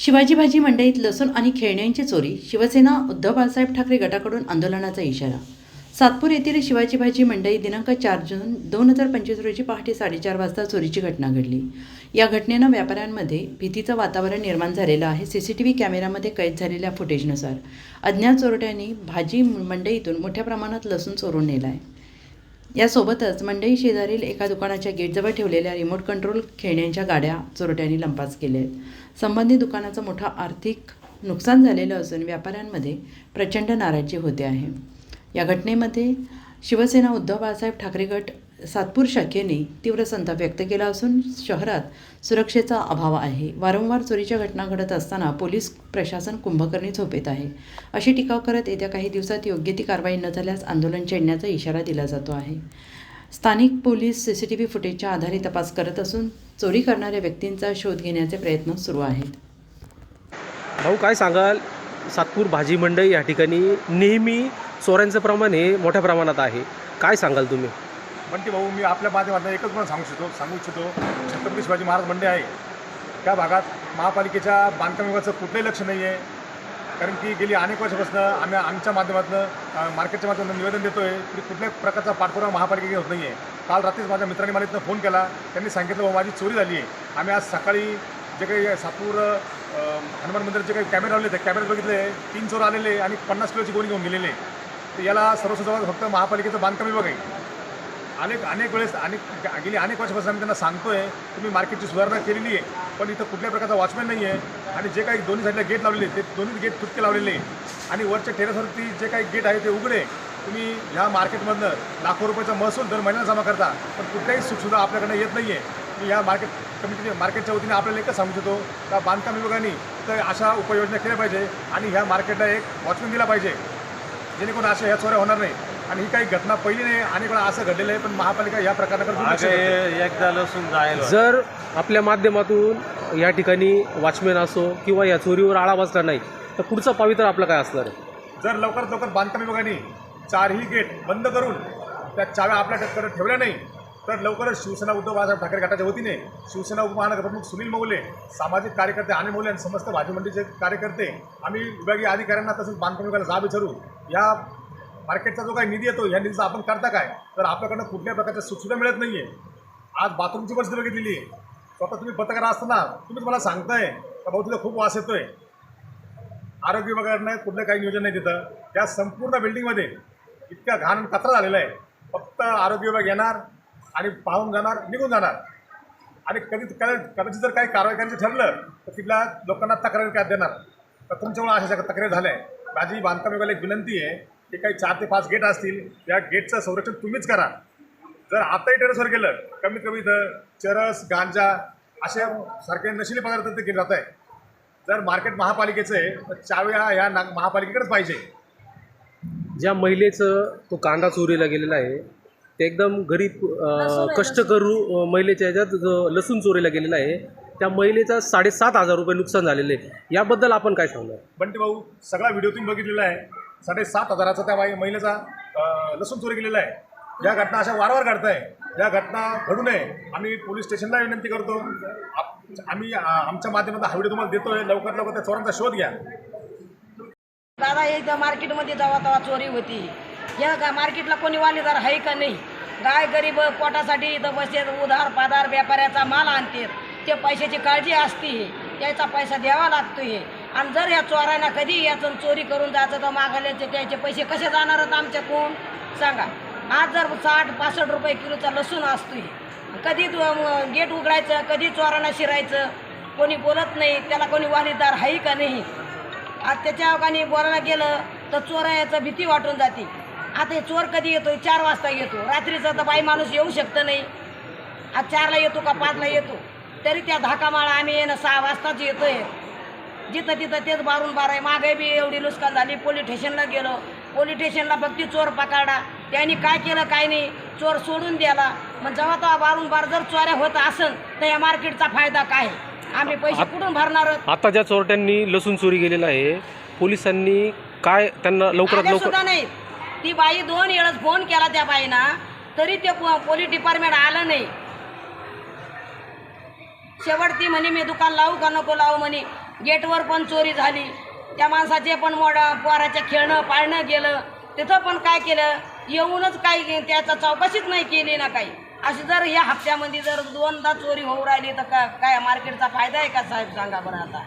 शिवाजी भाजी मंडईत लसूण आणि खेळण्यांची चोरी शिवसेना उद्धव बाळासाहेब ठाकरे गटाकडून आंदोलनाचा इशारा. सातपूर येथील शिवाजी भाजी मंडई दिनांक चार जून दोन हजार पंचवीस रोजी पहाटे साडेचार वाजता चोरीची घटना घडली. या घटनेनं व्यापाऱ्यांमध्ये भीतीचं वातावरण निर्माण झालेलं आहे. सी सी टी व्ही कॅमेऱ्यामध्ये कैद झालेल्या फुटेजनुसार अज्ञात चोरट्यांनी भाजी मंडईतून मोठ्या प्रमाणात लसूण चोरून नेला आहे यासोबतच मंडई शेजारील एका दुकानाच्या गेटजवळ ठेवलेल्या रिमोट कंट्रोल खेळण्यांच्या गाड्या चोरट्यांनी लंपास केल्या आहेत संबंधित दुकानाचं मोठं आर्थिक नुकसान झालेलं असून व्यापाऱ्यांमध्ये प्रचंड नाराजी होते आहे. या घटनेमध्ये शिवसेना उद्धव बाळासाहेब ठाकरे गट सातपूर शाखेने तीव्र संताप व्यक्त केला असून शहरात सुरक्षेचा अभाव आहे. वारंवार चोरीच्या घटना घडत असताना पोलीस प्रशासन कुंभकर्णी झोपेत आहे. अशी टीका करत येत्या काही दिवसात योग्य ती कारवाई न झाल्यास आंदोलन छेडण्याचा इशारा दिला जातो आहे. स्थानिक police C C T V फुटेजच्या आधारे तपास करत असून चोरी करणाऱ्या व्यक्तींचा शोध घेण्याचे प्रयत्न सुरू आहेत. भाऊ काय सांगाल? सातपूर भाजी मंडई या ठिकाणी नेहमी चोऱ्यांचं प्रमाण हे मोठ्या प्रमाणात आहे. काय सांगाल तुम्ही? म्हणते भाऊ मी आपल्या माध्यमातून एकच म्हणून सांगू इच्छितो सांगू इच्छितो. छत्रपती शिवाजी महाराज मंडळ आहे. त्या भागात महापालिकेच्या बांधकाम विभागाचं कुठलंही लक्ष नाही आहे कारण की गेली अनेक वर्षापासून आम्ही आमच्या माध्यमातून मार्केटच्या माध्यमातून निवेदन देतो आहे की कुठल्याही प्रकारचा पाठपुरावा महापालिकेकडे होत नाही आहे काल रात्रीच माझ्या मित्राने मला इथं फोन केला. त्यांनी सांगितलं बाबा माझी चोरी झाली आहे आम्ही आज सकाळी जे काही सातपूर हनुमान मंदिर जे काही कॅमेरे लावले ते कॅमेरे बघितले तीन चोर आलेले आणि पन्नास किलोची गोणी घेऊन गेलेले तर याला सर्वसाधारण फक्त महापालिकेचं बांधकाम विभाग आहे. अनेक अनेक वेळेस अनेक गेली अनेक वर्षापासून आम्ही त्यांना सांगतोय तुम्ही मार्केटची सुधारणा केलेली आहे पण इथं कुठल्या प्रकारचा वॉचमॅन नाही आहे आणि जे काही दोन्ही साईडला गेट लावलेले ते दोन्ही गेट तुटके लावलेले आहे. आणि वरच्या टेरेसवरती जे काही गेट आहे ते उघडे तुम्ही ह्या मार्केटमधनं लाखो रुपयाचा महसूल दर महिन्याला जमा करता पण कुठल्याही सुखसुद्धा आपल्याकडनं येत नाही आहे मी ह्या मार्केट कमिटीच्या मार्केटच्या वतीने आपल्याला एकच सांगू शकतो का बांधकाम विभागाने तर अशा उपाययोजना केल्या पाहिजे आणि ह्या मार्केटला एक वॉचमॅन दिला पाहिजे. जेणेकरून अशा ह्या चोऱ्या होणार नाही आणि ही काही घटना पहिली नाही अनेक वेळा असं घडलेलं आहे पण महापालिका या प्रकाराकडे. एकदा लसूण जायला जर आपल्या माध्यमातून या ठिकाणी वॉचमॅन असो किंवा या चोरीवर आळा बसला नाही तर पुढचं पावित्र आपलं काय असणार आहे जर लवकरात लवकर बांधकाम विभागाने चारही गेट बंद करून त्या चाव्या आपल्याकडे ठेवल्या नाही तर लवकरच शिवसेना उद्धव बाळासाहेब ठाकरे गटाच्या वतीने शिवसेना उपमहानगर प्रमुख सुनील मौले सामाजिक कार्यकर्ते आणि मौले आणि समस्त भाजी मंडळीचे कार्यकर्ते आम्ही विभागीय अधिकाऱ्यांना तसंच बांधकाम विभागाला जाब विचारू या मार्केटचा जो काही निधी येतो या निधीचा आपण करता काय? तर आपल्याकडनं कुठल्या प्रकारच्या सुखसुद्धा मिळत नाही आहे आज बाथरूमची परिस्थिती बघितलेली आहे. स्वतः तुम्ही पत्रकार असताना तुम्हीच मला सांगताय का भाऊ तुला खूप वास येतो आहे आरोग्य विभागाकडनं कुठलं काही नियोजन नाही तिथं. त्या संपूर्ण बिल्डिंगमध्ये इतका घाण कचरा झालेला आहे. फक्त आरोग्य विभाग येणार आणि पाहून जाणार निघून जाणार. आणि कधी कदा- कदाचित जर काही कारवाई करायचं ठरलं तर तिथल्या लोकांना तक्रारी काय देणार. तर तुमच्यामुळे अशा सगळ्या तक्रारी झाल्या आहे माझी बांधकाम विभागाला एक विनंती आहे की काही चार ते पाच गेट असतील त्या गेटचं संरक्षण तुम्हीच करा. जर आताही टेरेसवर गेलं कमीत कमी इथं चरस गांजा असे सारखे नशिले पदार्थ ते केले जात आहे जर मार्केट महापालिकेचं आहे तर चाव्या ह्या ना महापालिकेकडेच पाहिजे. ज्या महिलेचं तो कांदा चोरीला गेलेला आहे ते एकदम गरीब अं, कष्टकरू अं, महिलेच्या ह्याच्यात जो लसूण चोरीला गेलेला आहे त्या महिलेचा साडेसात हजार रुपये नुकसान झालेलं आहे. याबद्दल आपण काय सांगणार? बंटी भाऊ सगळा व्हिडिओ तुम्ही बघितलेला आहे. साडेसात हजाराचा त्या बाई महिलेचा लसून लसूण चोरी केलेला आहे. या घटना अशा वारंवार घडत आहे या घटना घडू नये. आम्ही पोलीस स्टेशनला विनंती करतो. आम्ही आमच्या माध्यमातून हा व्हिडिओ तुम्हाला देतोय. लवकरात लवकर त्या चोरांचा शोध घ्या. दादा एकदा मार्केटमध्ये जेव्हा तेव्हा चोरी होती. या गा मार्केटला कोणी वालीदार आहे का नाही? गाय गरीब पोटासाठी इथं बसते उधार पाधार व्यापाऱ्याचा माल आणते ते पैशाची काळजी असते. त्याचा पैसा द्यावा लागतोय. आणि जर या चोरांना कधी याचं चोरी करून जायचं तर मागायचे त्याचे पैसे कसे जाणार आहेत आमच्याकडून? सांगा. आज जर साठ पासष्ट रुपये किलोचा लसूण असतोय. कधी तो, गेट उघडायचं कधी चोरांना शिरायचं? कोणी बोलत नाही त्याला कोणी वालीदार आहे का नाही? आज त्याच्या अवघाने बोलायला गेलं तर चोरायाचं भीती वाटून जाते. आता हे चोर कधी येतो चार वाजता येतो. रात्रीचा तर बाई माणूस येऊ शकतं नाही. आज चारला येतो का पाचला येतो? तरी त्या धाकामाळा आम्ही येणं सहा वाजताच येतोय. जिथं तिथं तेच बारून बार आहे मागे बी एवढी नुकसान झाली. पोलीस स्टेशनला गेलो. पोलीस स्टेशनला फक्त चोर पकडा त्यांनी काय केलं काय नाही. चोर सोडून द्याला मग जेव्हा तेव्हा बारून बार जर चोऱ्या होत असेल तर या मार्केटचा फायदा काय? आम्ही पैसे कुठून भरणार? आता ज्या चोरट्यांनी लसूण चोरी केलेला आहे पोलिसांनी काय त्यांना लवकरात लवकर नाही ती बाई दोन वेळेस फोन केला त्या बाईना तरी ते पोलीस डिपार्टमेंट आलं नाही. शेवट ती म्हणे मी दुकान लावू का? नको लावू म्हणे. गेटवर पण चोरी झाली. त्या माणसाचे पण मोडा पोराच्या खेळणं पाळणं गेलं. तिथं पण काय केलं? येऊनच काही त्याचा चौकशीच नाही केली ना काही. अशी जर या हप्त्यामध्ये जर दोनदा चोरी होऊ राहिली तर का काय मार्केटचा फायदा आहे का साहेब? सांगा बरं आता.